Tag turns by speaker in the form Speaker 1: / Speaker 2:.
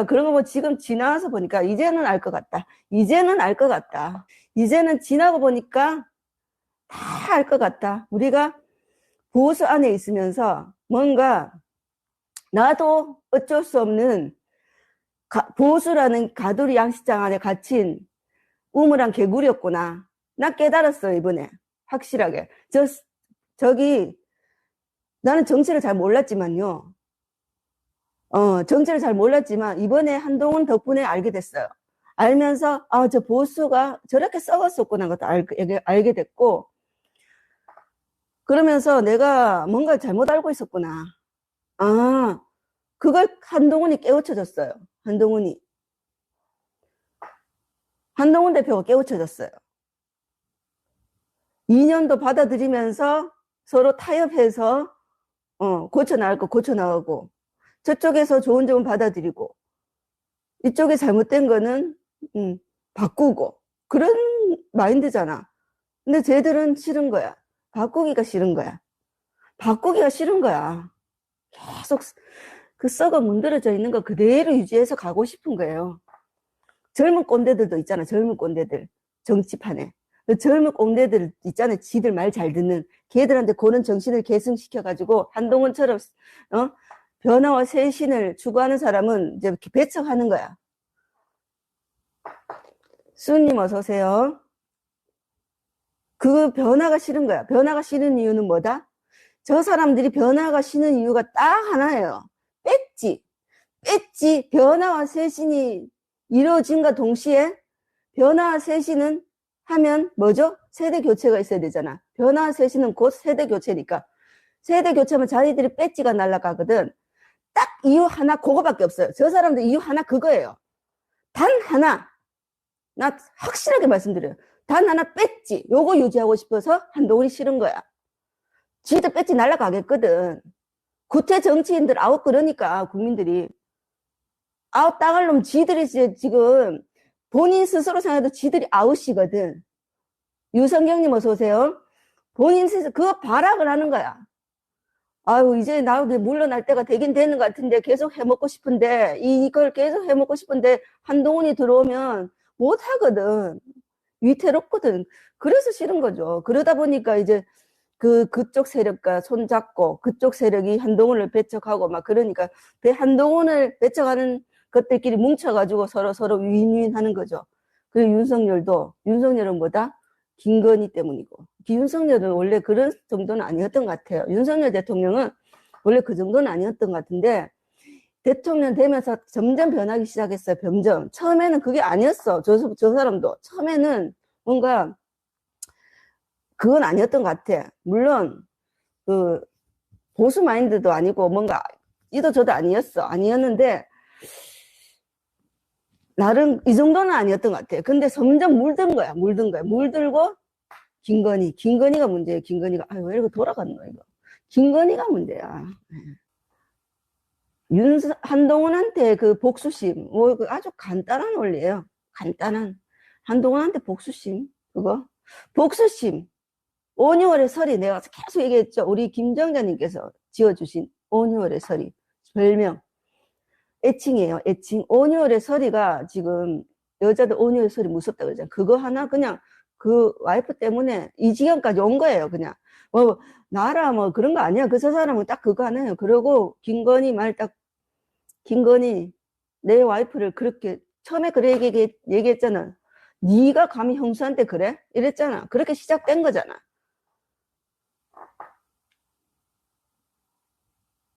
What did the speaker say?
Speaker 1: 어, 그런 거 뭐 지금 지나서 보니까 이제는 알 것 같다. 이제는 알 것 같다. 이제는 지나고 보니까 다 알 것 같다. 우리가 보수 안에 있으면서 뭔가 나도 어쩔 수 없는 가- 보수라는 가두리 양식장 안에 갇힌 우물한 개구리였구나. 나 깨달았어, 이번에. 확실하게. 저, 저기, 나는 정치를 잘 몰랐지만요. 어, 정치를 잘 몰랐지만, 이번에 한동훈 덕분에 알게 됐어요. 알면서, 아, 저 보수가 저렇게 썩었었구나, 것도 알게, 알게 됐고, 그러면서 내가 뭔가 잘못 알고 있었구나. 아, 그걸 한동훈이 깨우쳐줬어요. 한동훈이. 한동훈 대표가 깨우쳐줬어요. 2년도 받아들이면서 서로 타협해서 어, 고쳐 나갈 거 고쳐 나가고 저쪽에서 좋은 점은 받아들이고 이쪽에 잘못된 거는 음, 바꾸고 그런 마인드잖아. 근데 쟤들은 싫은 거야. 바꾸기가 싫은 거야. 바꾸기가 싫은 거야. 계속 그 썩어 문드러져 있는 거 그대로 유지해서 가고 싶은 거예요. 젊은 꼰대들도 있잖아. 젊은 꼰대들. 정치판에. 그 젊은 꼰대들 있잖아. 지들 말 잘 듣는. 걔들한테 그런 정신을 계승시켜가지고 한동훈처럼 어? 변화와 쇄신을 추구하는 사람은 이제 배척하는 거야. 수님 어서 오세요. 그 변화가 싫은 거야. 변화가 싫은 이유는 뭐다? 저 사람들이 변화가 싫은 이유가 딱 하나예요. 뺐지. 뺐지. 변화와 쇄신이 이루어진과 동시에 변화와 쇄신은 하면 뭐죠? 세대 교체가 있어야 되잖아. 변화와 쇄신은 곧 세대 교체니까. 세대 교체하면 자기들이 배지가 날아가거든. 딱 이유 하나 그거밖에 없어요. 저 사람들 이유 하나 그거예요. 단 하나. 나 확실하게 말씀드려요. 단 하나 뺐지. 요거 유지하고 싶어서 한동훈이 싫은 거야. 지들 뺐지 날아가겠거든. 구태 정치인들 아웃 그러니까 국민들이 아웃 당할 놈 지들이 지금 본인 스스로 생각해도 지들이 아웃이거든. 유성경님 어서 오세요. 본인 스스로 그거 발악을 하는 거야. 아유 이제 나도 물러날 때가 되긴 되는 것 같은데 계속 해먹고 싶은데 이걸 계속 해먹고 싶은데 한동훈이 들어오면 못 하거든. 위태롭거든. 그래서 싫은 거죠. 그러다 보니까 이제 그 그쪽 세력과 손잡고 그쪽 세력이 한동훈을 배척하고 막 그러니까 배 한동훈을 배척하는 것들끼리 뭉쳐가지고 서로 서로 윈윈하는 거죠. 그리고 윤석열도 윤석열은 뭐다? 김건희 때문이고 윤석열은 원래 그런 정도는 아니었던 것 같아요. 윤석열 대통령은 원래 그 정도는 아니었던 것 같은데 대통령 되면서 점점 변하기 시작했어요. 점점 처음에는 그게 아니었어. 저, 저 사람도 처음에는 뭔가 그건 아니었던 것 같아. 물론 그 보수 마인드도 아니고 뭔가 이도 저도 아니었어. 아니었는데 나름 이 정도는 아니었던 것 같아. 근데 점점 물든 거야. 물든 거야. 물들고 김건희. 김건희가 문제야. 김건희가 아유 왜 이렇게 돌아갔노 이거. 김건희가 문제야. 윤 한동훈한테 그 복수심 뭐 아주 간단한 원리예요. 간단한 한동훈한테 복수심 그거 복수심 5, 6월의 설이 내가 계속 얘기했죠. 우리 김정자님께서 지어주신 5, 6월의 설이 별명 애칭이에요. 애칭 5, 6월의 설이가 지금 여자들 5, 6월의 설이 무섭다 그러잖아요. 그거 하나 그냥 그 와이프 때문에 이 지경까지 온 거예요. 그냥 뭐 나라 뭐 그런 거 아니야. 그 저 사람은 딱 그거 하나예요. 그러고 김건희 말 딱 김건희 내 와이프를 그렇게 처음에 그래 얘기, 얘기했잖아. 네가 감히 형수한테 그래? 이랬잖아. 그렇게 시작된 거잖아.